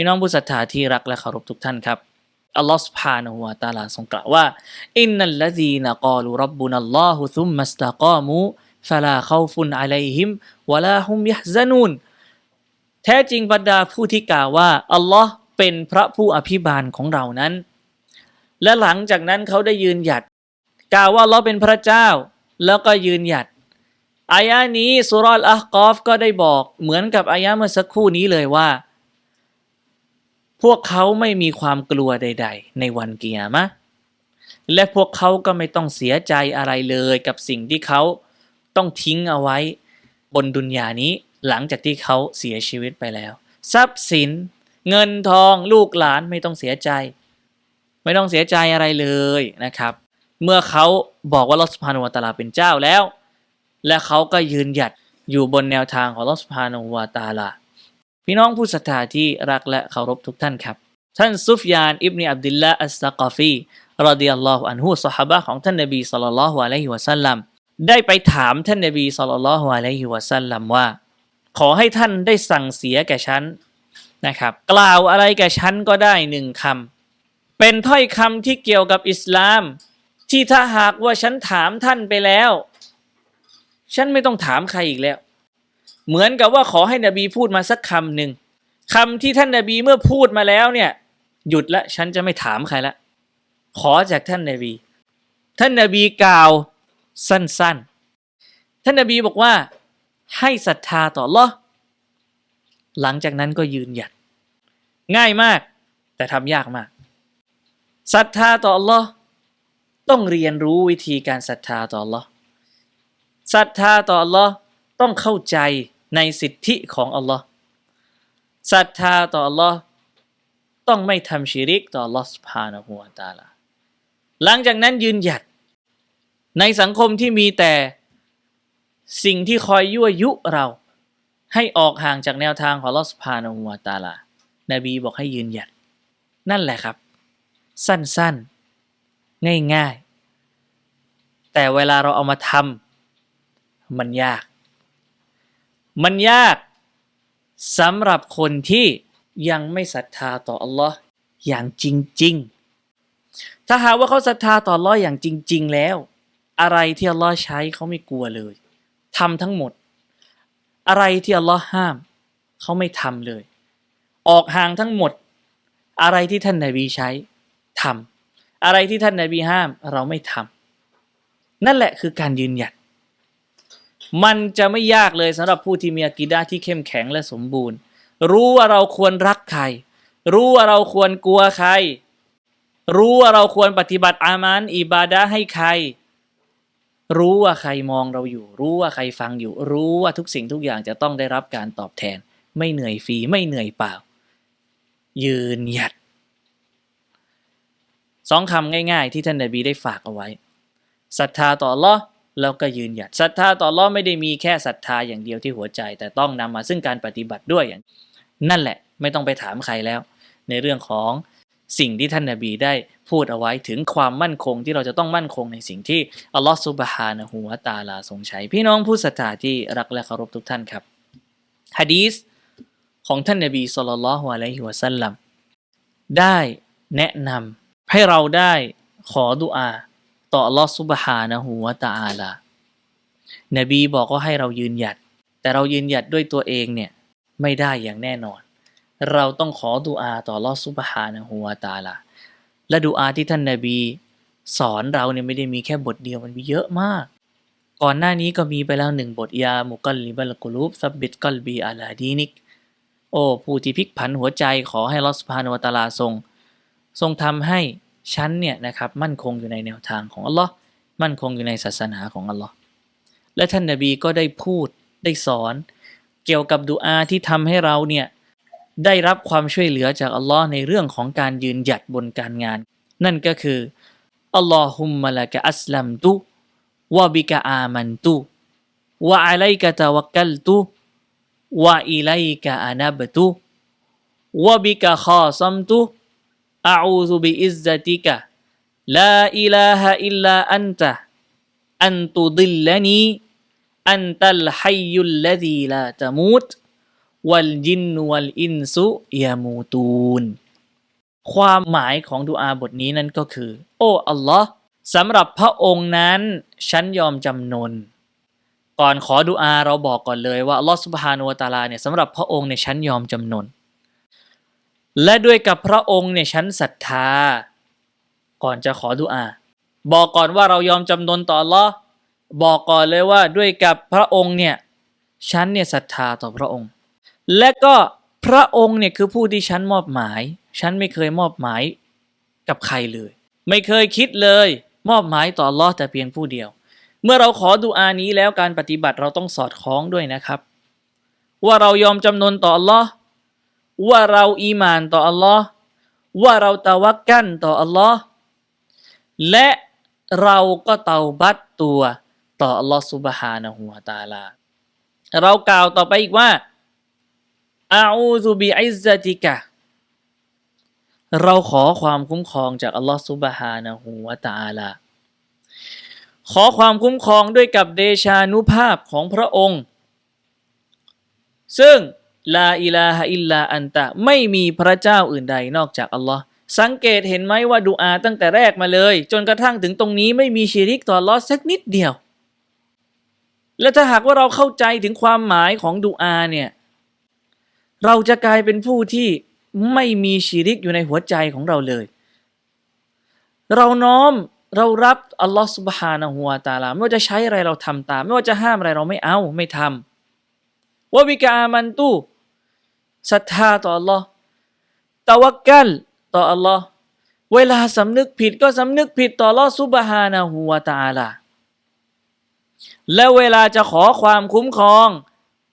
พี่น้องผู้ศรัทธาที่รักและเคารพทุกท่านครับอัลลอฮ์ سبحانه และ تعالى ทรงกล่าวว่าอินนัลลดีนกาลูรับบุนัลลอฮุซุมมัสตะกามูฟะลาคอฟุนอะลัยฮิมวะลาฮุมยะซะนูนแท้จริงบรรดาผู้ที่กล่าวว่าอัลลอฮ์เป็นพระผู้อภิบาลของเรานั้น และหลังจากนั้นเขาได้ยืนหยัด กล่าวว่าเราเป็นพระเจ้า แล้วก็ยืนหยัดอายะนี้สุรอลอัลกอฟก็ได้บอกเหมือนกับอายะเมื่อสักครู่นี้เลยว่า พวกเขาไม่มีความกลัวใด ๆ ในวันเกียรมะและพวกเขาก็ไม่ต้องเสียใจอะไรเลยกับสิ่งที่เขาต้องทิ้งเอาไว้บนดุนยานี้หลังจากที่เขาเสียชีวิตไปแล้ว ทรัพย์สิน เงินทองลูกหลานไม่ต้องเสียใจ ไม่ต้องเสียใจอะไรเลยนะครับ เมื่อเขาบอกว่าลอสพานุวตาลาเป็นเจ้าแล้ว และเขาก็ยืนหยัดอยู่บนแนวทางของลอสพานุวตาลา พี่น้องผู้ศรัทธาที่รักและเคารพทุกท่านครับ ท่านซุฟยานอิบเนอับดุลละอัสซะกอฟีรอดิยัลลอฮุอันฮุสหบะของท่านนบีสัลลัลลอฮุอะลัยฮิวะสัลลัมได้ไปถามท่านนบีสัลลัลลอฮุอะลัยฮิวะสัลลัมว่า ขอให้ท่านได้สั่งเสียแก่ฉันนะครับ กล่าวอะไรแก่ฉันก็ได้หนึ่งคำเป็นถ้อยคำที่เกี่ยวกับอิสลาม ที่ถ้าหากว่าฉันถามท่านไปแล้ว ฉันไม่ต้องถามใครอีกแล้ว เหมือนกับว่าขอให้นบีพูดมาสักคำหนึ่งคำที่ท่านนบีเมื่อพูดมาแล้วเนี่ยหยุดละฉันจะไม่ถามใครละ ขอจากท่านนบี ท่านนบีกล่าวสั้นๆ ท่านนบีบอกว่าให้ศรัทธาต่ออัลลอหลังจากนั้นก็ยืนหยัด ง่ายมาก แต่ทำยากมากศรัทธาต่ออัลลอต้องเรียนรู้วิธีการศรัทธาต่ออัลลอศรัทธาต่ออัลลอต้องเข้าใจ ในสิทธิของอัลลอฮ์ศรัทธาต่ออัลลอฮ์ต้องไม่ทำชิริกต่อลอสพานะหัวตาละหลังจากนั้นยืนหยัดในสังคมที่มีแต่สิ่งที่คอยยั่วยุเราให้ออกห่างจากแนวทางของลอสพานอหัวตาลานบีบอกให้ยืนหยัด นั่นแหละครับ สั้นๆ ง่ายๆ แต่เวลาเราเอามาทำมันยาก มันยากสำหรับคนที่ยังไม่ศรัทธาต่ออัลลอฮ์อย่างจริง ๆ ถ้าหากว่าเขาศรัทธาต่ออัลลอฮ์อย่างจริง ๆ แล้ว อะไรที่อัลลอฮ์ใช้เขาไม่กลัวเลยทำทั้งหมด อะไรที่อัลลอฮ์ห้าม เขาไม่ทำเลย ออกห่างทั้งหมด อะไรที่ท่านนาบีใช้ทำอะไรที่ท่านนาบีห้ามเราไม่ทำนั่นแหละคือการยืนหยัด มันจะไม่ยากเลยสำหรับผู้ที่มีอากีดาที่เข้มแข็งและสมบูรณ์ รู้ว่าเราควรรักใคร รู้ว่าเราควรกลัวใคร รู้ว่าเราควรปฏิบัติอามานอิบาดะให้ใคร รู้ว่าใครมองเราอยู่ รู้ว่าใครฟังอยู่ รู้ว่าทุกสิ่งทุกอย่างจะต้องได้รับการตอบแทน ไม่เหนื่อยฟรีไม่เหนื่อยเปล่า ยืนหยัดสองคำง่าย ๆ ที่ท่านนบีได้ฝากเอาไว้ศรัทธาต่อลอ แล้วก็ยืนหยัดศรัทธาต่ออัลอไม่ได้มีแค่ศรัทธาอย่างเดียวที่หัวใจ แต่ต้องนำมาซึ่งการปฏิบัติด้วยอย่างนั่นแหละไม่ต้องไปถามใครแล้ว ในเรื่องของสิ่งที่ท่านนบีได้พูดเอาไว้ถึงความมั่นคงที่เราจะต้องมั่นคงในสิ่งที่อัลลอฮ์ซุบฮานะฮูวะตาลาทรงใช้ พี่น้องผู้ศรัทธาที่รักและเคารพทุกท่านครับฮะดีษของท่านนบีสุลต่านละฮ์อะลัยฮิวะสัลลัมได้แนะนำให้เราได้ขอดุอา ต่อลอฮ์ซุบฮานะฮูวตาลานบีบอกว่าให้เรายืนหยัด แต่เรายืนหยัดด้วยตัวเองเนี่ยไม่ได้อย่างแน่นอน เราต้องขอดุอาต่อลอฮ์ซุบฮานะฮูวตาลาและดุอาที่ท่านนบีสอนเราเนี่ยไม่ได้มีแค่บทเดียวมันมีเยอะมาก ก่อนหน้านี้ก็มีไปแล้วหนึ่งบทยามุกัลลิบัลกุลูบซับบิดกัลบีอาลาดีนิกโอ้ผู้ที่พลิกผันหัวใจขอให้ลอสพานวตาลาทรง ทรงทำให้ ฉันเนี่ยนะครับมั่นคงอยู่ในแนวทางของอัลลอฮ์มั่นคงอยู่ในศาสนาของอัลลอฮ์และท่านนบีก็ได้พูดได้สอน เกี่ยวกับดุอาที่ทำให้เราเนี่ยได้รับความช่วยเหลือจากอัลลอฮ์ในเรื่องของการยืนหยัดบนการงาน นั่นก็คืออัลลอฮุมมะละกะอัสลัมตุวะบิกะอามันตุวะอะลัยกะตะวักกัลตุวะอิลัยกะอานับตุวะบิกะคอซัมตุ أعوذ بعزتك لا إله إلا أنت أنت ظلني أنت الحي อันตุดิลลนีอันตัลฮัยยุลลดีลาตะมูตวัความหมายของดูอาบทนี้นั่นก็คือ โอ้อัลลอฮ์สำหรับพระองค์นั้น ฉันยอมจำนน ก่อนขอดูอาเราบอกก่อนเลยว่าอัลลอฮ์สุบฮานุวตาลาเนี่ยสำหรับพระองค์เนี่ยฉันยอมจำนน และด้วยกับพระองค์เนี่ยฉันศรัทธา ก่อนจะขอดุอา บอกก่อนว่าเรายอมจำนนต่อลอบอกก่อนเลยว่าด้วยกับพระองค์เนี่ยฉันเนี่ยศรัทธาต่อพระองค์ และก็พระองค์เนี่ยคือผู้ที่ฉันมอบหมาย ฉันไม่เคยมอบหมายกับใครเลย ไม่เคยคิดเลย มอบหมายต่อลอแต่เพียงผู้เดียว เมื่อเราขอดุอานี้แล้วการปฏิบัติเราต้องสอดคล้องด้วยนะครับ ว่าเรายอมจำนนต่อลอ ว่าเราอีมานต่ออัลลอฮ์ว่าเราตะวักกันต่ออัลลอฮ์และเราก็เตาบัตตัวต่ออัลลอฮ์ซุบฮานะฮูวะตาลาเรากล่าวต่อไปอีกว่าอาอูซุบิอิซติกะเราขอความคุ้มครองจากอัลลอฮ์ซุบฮานะฮูวะตาลาขอความคุ้มครองด้วยกับเดชานุภาพของพระองค์ ซึ่ง ลาอิลาฮะอิลลาอันตะ ไม่มีพระเจ้าอื่นใดนอกจากอัลลอฮ์สังเกตเห็นไหมว่าดูอาตั้งแต่แรกมาเลย จนกระทั่งถึงตรงนี้ไม่มีชีริกต่ออัลลอฮ์สักนิดเดียว และถ้าหากว่าเราเข้าใจถึงความหมายของดูอาเนี่ย เราจะกลายเป็นผู้ที่ไม่มีชีริกอยู่ในหัวใจของเราเลย เราน้อมเรารับอัลลอฮ์สุบฮานะฮูวตาลาไม่ว่าจะใช้อะไรเราทำตาม ไม่ว่าจะห้ามอะไรเราไม่เอาไม่ทำ ว่าวิกามันตู้ศรัทธาต่ออัลลอฮ์ตะวักกัลต่ออัลลอฮ์เวลาสำนึกผิดก็สำนึกผิดต่ออัลลอฮ์สุบฮานะฮูวาตาลาและเวลาจะขอความคุ้มครอง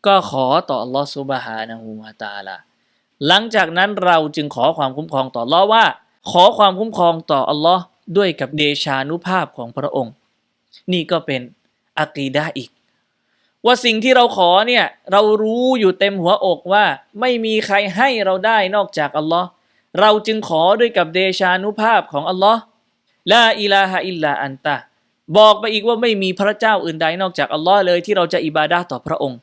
ก็ขอต่ออัลลอฮ์ซุบฮานะฮูวาตาลาหลังจากนั้นเราจึงขอความคุ้มครองต่ออัลลอว่า ขอความคุ้มครองต่ออัลลอฮ์ด้วยกับเดชานุภาพของพระองค์ นี่ก็เป็นอะกีดะอีก ว่าสิ่งที่เราขอเนี่ยเรารู้อยู่เต็มหัวอกว่า ไม่มีใครให้เราได้นอกจากอัลลอฮ์เราจึงขอด้วยกับเดชานุภาพของอัลลอฮ์ลาอิลาฮะอิลลาอันตะบอกไปอีกว่าไม่มีพระเจ้าอื่นใดนอกจากอัลลอฮ์เลยที่เราจะอิบาดาต่อพระองค์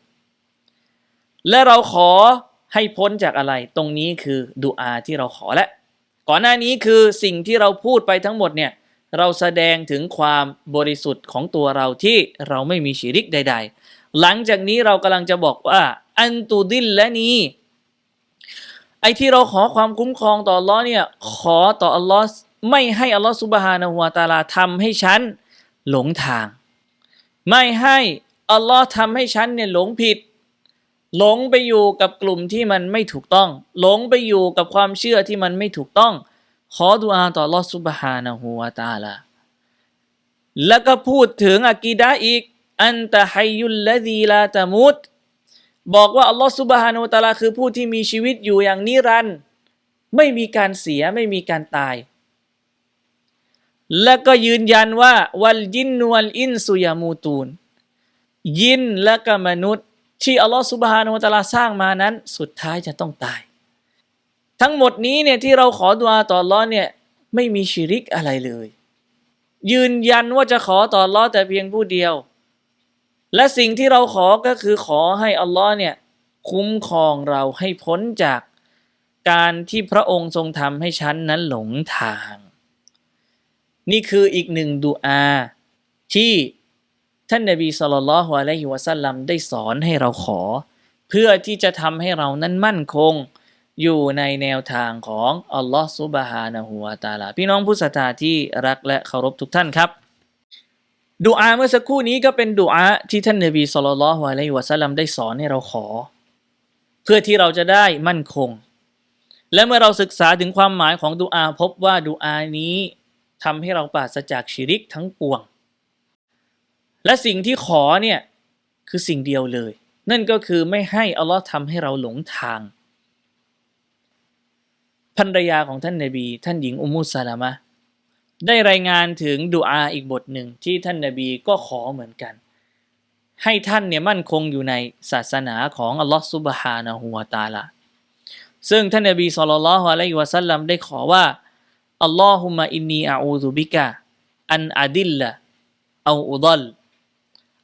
และเราขอให้พ้นจากอะไร ตรงนี้คือดุอาที่เราขอและ ก่อนหน้านี้คือสิ่งที่เราพูดไปทั้งหมดเนี่ย เราแสดงถึงความบริสุทธิ์ของตัวเราที่เราไม่มีชีริกใด ๆ หลังจากนี้เรากำลังจะบอกว่า อันตูดินและนี้ไอ้ที่เราขอความคุ้มครองต่ออัลลอฮ์เนี่ยขอต่ออัลลอฮ์ไม่ให้อัลลอฮ์ซุบฮานะฮูวตาลาทำให้ฉันหลงทาง ไม่ให้อัลลอฮ์ทำให้ฉันเนี่ยหลงผิด หลงไปอยู่กับกลุ่มที่มันไม่ถูกต้อง หลงไปอยู่กับความเชื่อที่มันไม่ถูกต้อง ขอดุอาต่อลอฮ์ซุบฮานะฮูวาตาลาแล้วก็พูดถึงอากีดะอีก อันตะฮัยยุลละดีลาตะมุตบอกว่าอัลลอฮ์ซุบฮานาอูตะอาลาคือผู้ที่มีชีวิตอยู่อย่างนิรันดร์ไม่มีการเสียไม่มีการตาย และก็ยืนยันว่า วัลยินนวัลอินสุยามูตูน ยินและก็มนุษย์ ที่อัลลอฮ์ซุบฮานาอูตะอาลาสร้างมานั้น สุดท้ายจะต้องตาย ทั้งหมดนี้เนี่ยที่เราขอดุอาต่ออัลลอฮ์เนี่ยไม่มีชิริกอะไรเลย ยืนยันว่าจะขอต่ออัลลอฮ์แต่เพียงผู้เดียว และสิ่งที่เราขอก็คือขอให้อัลลอฮ์เนี่ยคุ้มครองเราให้พ้นจากการที่พระองค์ทรงทำให้ฉันนั้นหลงทาง นี่คืออีกหนึ่งดุอาที่ท่านนบีสุลต่านละฮ์อะลัยฮิวะสัลลัมได้สอนให้เราขอ เพื่อที่จะทำให้เรานั้นมั่นคง อยู่ในแนวทางของอัลลอฮ์ซุบฮานะฮูวาตาลา พี่น้องผู้ศรัทธาที่รักและเคารพทุกท่านครับดุอาเมื่อสักครู่นี้ก็เป็นดุอาที่ท่านนบีสุลต่านละฮ์อะลัยฮิวะสัลลัมได้สอนให้เราขอ เพื่อที่เราจะได้มั่นคง และเมื่อเราศึกษาถึงความหมายของดุอาพบว่าดุอานี้ทำให้เราปราศจากชิริกทั้งปวง และสิ่งที่ขอเนี่ยคือสิ่งเดียวเลย นั่นก็คือไม่ให้อัลลอฮ์ทำให้เราหลงทาง ภรรยาของท่านนบี ท่านหญิงอุมุสซาลามะได้รายงานถึงดุอาอีกบทหนึ่งที่ท่านนบีก็ขอเหมือนกัน ให้ท่านเนี่ยมั่นคงอยู่ในศาสนาของอัลลอฮ์ซุบฮานะฮูวาตาลาซึ่งท่านนบีสุลต่านละฮ์อะลัยฮิวะสัลลัมได้ขอว่าอัลลอฮุมะอินนีอาอูซุบิกะอันอาดิลละเอาอุดัล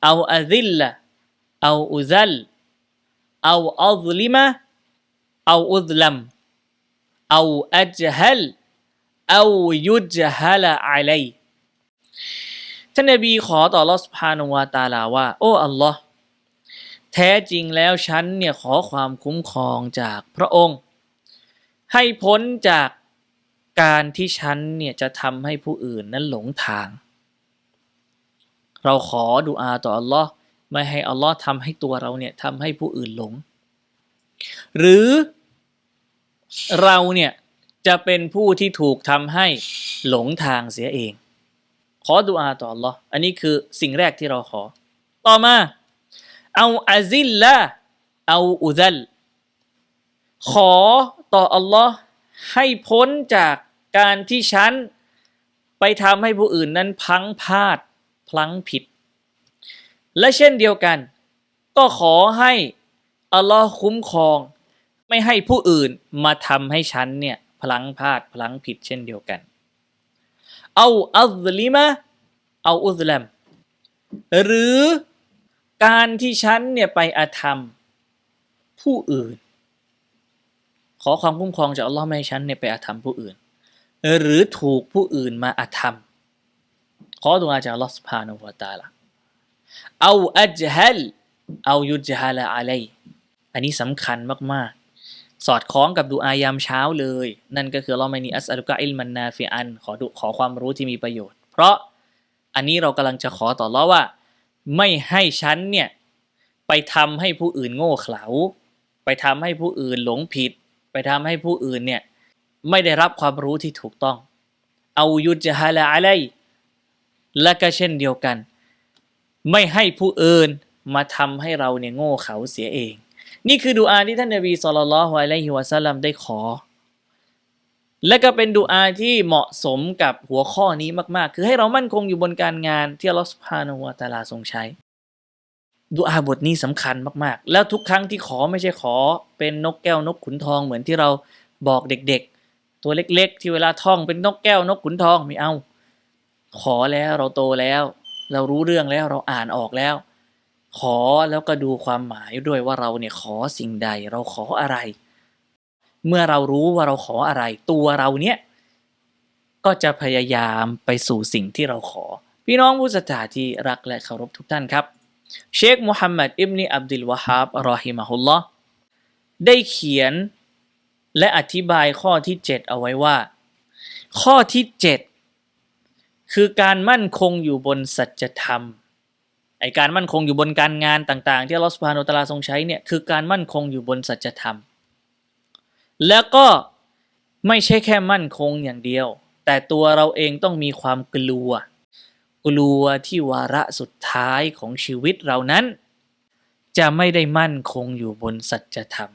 เอาอาดิลละเอาอุซัลเอาอัลลิมะเอาอุซลัม เอาอัจฮัลเอายุจฮัลอะลัยท่านนบีขอต่อลอสพานวาตาลาว่า โอ้อัลลอฮ์แท้จริงแล้วฉันเนี่ยขอความคุ้มครองจากพระองค์ ให้พ้นจากการที่ฉันเนี่ยจะทำให้ผู้อื่นนั้นหลงทาง เราขอดุอาต่ออัลลอฮ์ไม่ให้อัลลอฮ์ทำให้ตัวเราเนี่ยทำให้ผู้อื่นหลง หรือ เราเนี่ยจะเป็นผู้ที่ถูกทำให้หลงทางเสียเอง ขอดุอาต่ออัลลอฮ์อันนี้คือสิ่งแรกที่เราขอ ต่อมา เอาอาซิลละเอาอุซัลขอต่ออัลลอฮ์ให้พ้นจากการที่ฉันไปทำให้ผู้อื่นนั้นพังพลาดพลั้งผิด และเช่นเดียวกัน ก็ขอให้อัลลอฮ์คุ้มครอง ไม่ให้ผู้อื่นมาทำให้ฉันเนี่ยพลังพลาดพลังผิดเช่นเดียวกันเอาอัลลิมะเอาอุซลัมหรือการที่ฉันเนี่ยไปอาธรรมผู้อื่น ขอความคุ้มครองจากอัลลอฮ์ไม่ให้ฉันเนี่ยไปอาธรรมผู้อื่น หรือถูกผู้อื่นมาอาธรรม ขอดุอาจากอัลลอฮ์สุบฮานาละตาละเอาอัจฮัลเอายุจฮัลอะลัยอันนี้สำคัญมากๆ สอดคล้องกับดูอายามเช้าเลย นั่นก็คือเราไม่นีอัสอัลุกะอิลมันนาฟิอันขอดูขอความรู้ที่มีประโยชน์ เพราะอันนี้เรากำลังจะขอต่อรอว่า ไม่ให้ฉันเนี่ย ไปทำให้ผู้อื่นโง่เขลา ไปทำให้ผู้อื่นหลงผิด ไปทำให้ผู้อื่นเนี่ยไม่ได้รับความรู้ที่ถูกต้อง เอายุจฮาละอะไรและก็เช่นเดียวกัน ไม่ให้ผู้อื่นมาทำให้เราเนี่ยโง่เขลาเสียเอง นี่คือดูอาที่ท่านนบีสุลต่านละฮ์อะลัยฮิวะสัลลัมได้ขอ และก็เป็นดูอาที่เหมาะสมกับหัวข้อนี้มาก ๆ คือให้เรามั่นคงอยู่บนการงานที่อัลลอฮฺสุบฮานะฮูวตาลาทรงใช้ดูอาบทนี้สำคัญมาก ๆ แล้วทุกครั้งที่ขอไม่ใช่ขอ เป็นนกแก้วนกขุนทองเหมือนที่เราบอกเด็ก ๆ ตัวเล็ก ๆ ที่เวลาท่องเป็นนกแก้วนกขุนทองไม่เอา ขอแล้วเราโตแล้ว เรารู้เรื่องแล้วเราอ่านออกแล้ว ขอแล้วก็ดูความหมายด้วยว่าเราเนี่ยขอสิ่งใดเราขออะไร เมื่อเรารู้ว่าเราขออะไร ตัวเราเนี่ยก็จะพยายามไปสู่สิ่งที่เราขอ พี่น้องผู้ศรัทธาที่รักและเคารพทุกท่านครับ เชคมุฮัมมัดอิบนีอับดุลวะฮาบรอฮิมะฮุลลอฮ์ได้เขียนและอธิบายข้อที่ 7 เอาไว้ว่า ข้อที่ 7 คือการมั่นคงอยู่บนสัจธรรม ไอการมั่นคงอยู่บนการงานต่างๆ ที่ลอสุบฮานุตลาทรงใช้เนี่ยคือการมั่นคงอยู่บนสัจธรรม แล้วก็ไม่ใช่แค่มั่นคงอย่างเดียว แต่ตัวเราเองต้องมีความกลัว กลัวที่วาระสุดท้ายของชีวิตเรานั้น จะไม่ได้มั่นคงอยู่บนสัจธรรม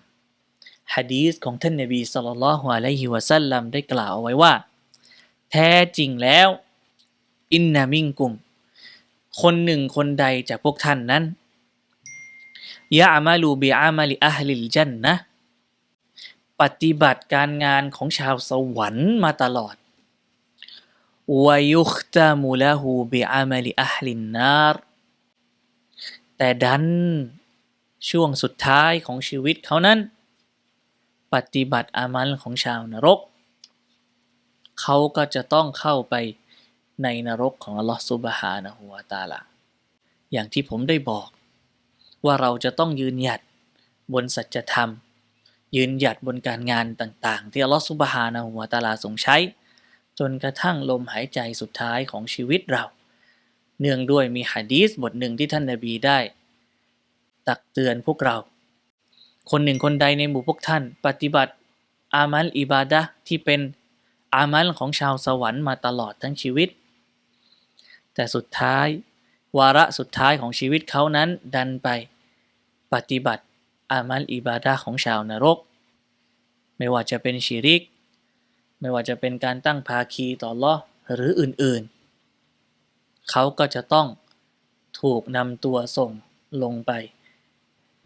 ฮะดีษของท่านนบีสุลต่านละฮ์อะลัยฮิวะสัลลัมได้กล่าวเอาไว้ว่า แท้จริงแล้ว อินนามิงกุม คนหนึ่งคนใดจากพวกท่านนั้นยะอามาลูบิอามาลิอัฮลิลจันนะปฏิบัติการงานของชาวสวรรค์มาตลอดวายุคตามูละหูบิอามาลิอัฮลินนารแต่ดันช่วงสุดท้ายของชีวิตเขานั้น ปฏิบัติอามัลของชาวนรก เขาก็จะต้องเข้าไป ในนรกของอัลลอฮฺซุบฮานะฮูวาตาลาอย่างที่ผมได้บอก ว่าเราจะต้องยืนหยัดบนสัจธรรม ยืนหยัดบนการงานต่าง ๆ ที่อัลลอฮฺซุบฮานะฮูวาตาลาทรงใช้ จนกระทั่งลมหายใจสุดท้ายของชีวิตเรา เนื่องด้วยมีฮะดีษบทหนึ่งที่ท่านนาบีได้ ตักเตือนพวกเรา คนหนึ่งคนใดในหมู่พวกท่าน ปฏิบัติอามัลอิบาดะที่เป็นอามัลของชาวสวรรค์มาตลอดทั้งชีวิต แต่สุดท้าย วาระสุดท้ายของชีวิตเขานั้นดันไป ปฏิบัติอามัลอิบาดะของชาวนรก ไม่ว่าจะเป็นชิริก ไม่ว่าจะเป็นการตั้งภาคีต่อลอหรืออื่นๆ เขาก็จะต้องถูกนำตัวส่งลงไป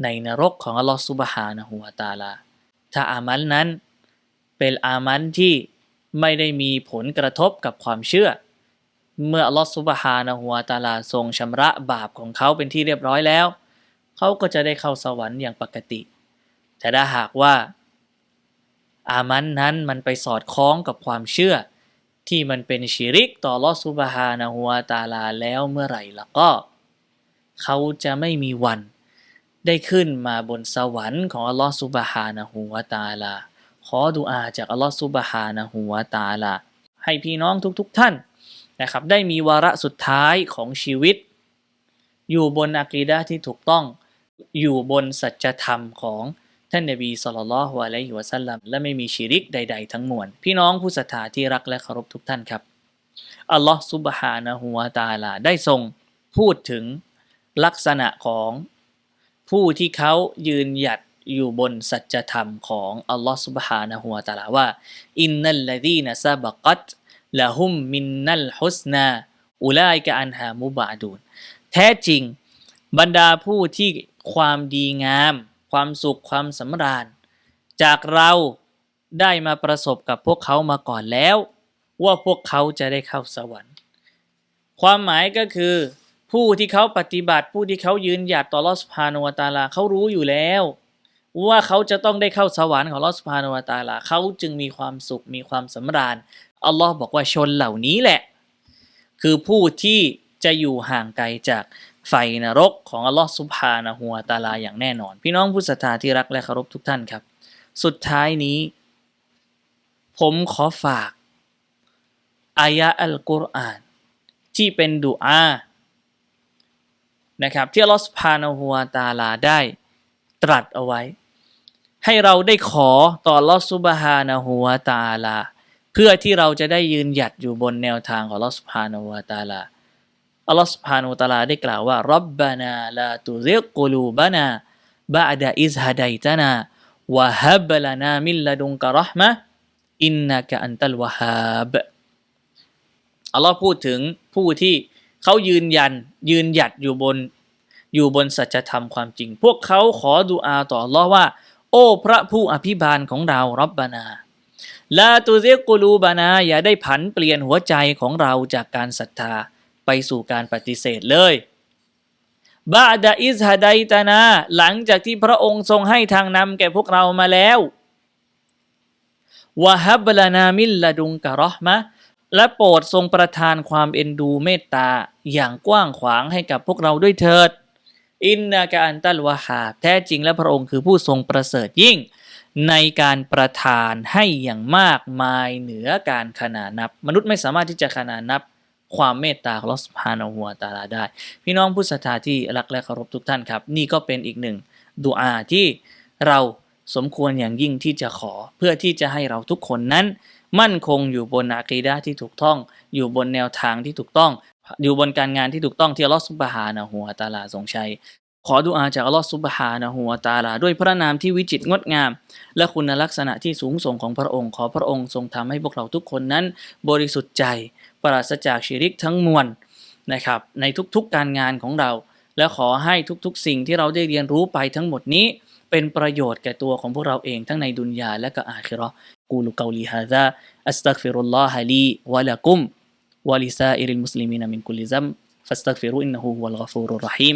ในนรกของอัลลอฮฺซุบฮานะฮูวาตาลา ถ้าอามัลนั้นเป็นอามัลที่ไม่ได้มีผลกระทบกับความเชื่อ เมื่ออัลลอฮฺซุบฮานะฮูวตาลาทรงชำระบาปของเขาเป็นที่เรียบร้อยแล้ว เขาก็จะได้เข้าสวรรค์อย่างปกติ แต่ถ้าหากว่า อามันนั้นมันไปสอดคล้องกับความเชื่อ ที่มันเป็นชิริกต่อลอสุบฮานะฮัวตาลาแล้วเมื่อไหร่ล้วก็ เขาจะไม่มีวันได้ขึ้นมาบนสวรรค์ของอัลลอฮฺซุบฮานะฮูวตาลา ขอดุอาจากอัลลอฮฺซุบฮานะฮูวตาลา ให้พี่น้องทุกๆทท่าน นะครับได้มีวาระสุดท้ายของชีวิต อยู่บนอากีดะที่ถูกต้องอยู่บนสัจธรรมของท่านนบีสุลต่านละฮ์วะไลฮิวะสัลลัมและไม่มีชีริกใด ๆ ทั้งมวลพี่น้องผู้ศรัทธาที่รักและเคารพทุกท่านครับอัลลอฮ์ซุบฮานะฮูวาตาลาได้ทรงพูดถึงลักษณะของผู้ที่เขายืนหยัดอยู่บนสัจธรรมของอัลลอฮ์ซุบฮานะฮูวาตาลาว่าอินนัลลดีนะซาบกัต ละฮุมมินนัลฮุสนาอุลัยกะอันฮามุบาดูนแท้จริง บรรดาผู้ที่ความดีงาม ความสุขความสำราญ จากเราได้มาประสบกับพวกเขามาก่อนแล้ว ว่าพวกเขาจะได้เข้าสวรรค์ ความหมายก็คือ ผู้ที่เขาปฏิบัติ ผู้ที่เขายืนหยัดต่อลอสพานวตาลาเขารู้อยู่แล้วว่าเขาจะต้องได้เข้าสวรรค์ของลอสพานวตาลาเขาจึงมีความสุขมีความสำราญ อัลลอฮ์บอกว่าชนเหล่านี้แหละ คือผู้ที่จะอยู่ห่างไกลจากไฟนรกของอัลลอฮ์สุบฮานะฮัวตาลาอย่างแน่นอน พี่น้องผู้ศรัทธาที่รักและเคารพทุกท่านครับ สุดท้ายนี้ ผมขอฝากอายะอัลกุรอาน ที่เป็นดุอานะครับที่อัลลอฮฺสุภาณหัวตาลาได้ตรัสเอาไว้ ให้เราได้ขอต่ออัลลอฮฺสุบฮานะหัวตาลา เพื่อที่เราจะได้ยืนหยัดอยู่บนแนวทางของอัลลอฮฺสุภาณหัวตาลาอัลลอฮฺสุภาณหัวตาลาได้กล่าวว่ารับบานาลาตุซิกุลูบานาบะดะอิซฮะดัยตนาวะฮับลานามิลลดุนกะรห์มะอินนักอันตัลวะฮับอัลลอฮ์พูดถึงผู้ที่เขายืนยันยืนหยัดอยู่บนอยู่บนสัจธรรมความจริง พวกเขาขอดุอาต่อรอว่า โอ้พระผู้อภิบาลของเรารับบานา ลาตูเซกุลูบานาอย่าได้ผันเปลี่ยนหัวใจของเราจากการศรัทธาไปสู่การปฏิเสธเลยบาดาอิสฮะไดตานา หลังจากที่พระองค์ทรงให้ทางนำแก่พวกเรามาแล้ววะฮับลานามิลลาดุงกะรอห์มะและโปรดทรงประทานความเอ็นดูเมตตาอย่างกว้างขวางให้กับพวกเราด้วยเถิด อินนากาอันตัลวะฮาแท้จริงและพระองค์คือผู้ทรงประเสริฐยิ่ง ในการประทานให้อย่างมากมายเหนือการขนานับ มนุษย์ไม่สามารถที่จะขนานับความเมตตาของลอสพานาหัวตาลาได้ พี่น้องผู้ศรัทธาที่รักและเคารพทุกท่านครับ นี่ก็เป็นอีกหนึ่งดูอาที่เราสมควรอย่างยิ่งที่จะขอเพื่อที่จะให้เราทุกคนนั้น มั่นคงอยู่บนอาคีดะที่ถูกต้อง อยู่บนแนวทางที่ถูกต้อง อยู่บนการงานที่ถูกต้องที่ลอสุบฮานะหัวตาลาทรงใช้ ขอดุอาจากอัลลอฮฺซุบฮานะฮูวะตาลา ด้วยพระนามที่วิจิตรงดงาม และคุณลักษณะที่สูงส่งของพระองค์ ขอพระองค์ทรงทำให้พวกเราทุกคนนั้น บริสุทธิ์ใจ ปราศจากชีริกทั้งมวลนะครับในทุกๆการงานของเรา และขอให้ทุกๆ สิ่งที่เราได้เรียนรู้ไปทั้งหมดนี้ เป็นประโยชน์แก่ตัวของพวกเราเองทั้งในดุนยาและก็อาคิรอกูลุกาลีฮาซาอัสตักฟิรุลลอฮะลีวะลักุมวะลิซาอิริลมุสลิมีนมินกุลิซัมฟัสตักฟิรุอินนะฮูวัลกฟูรุรรฮีม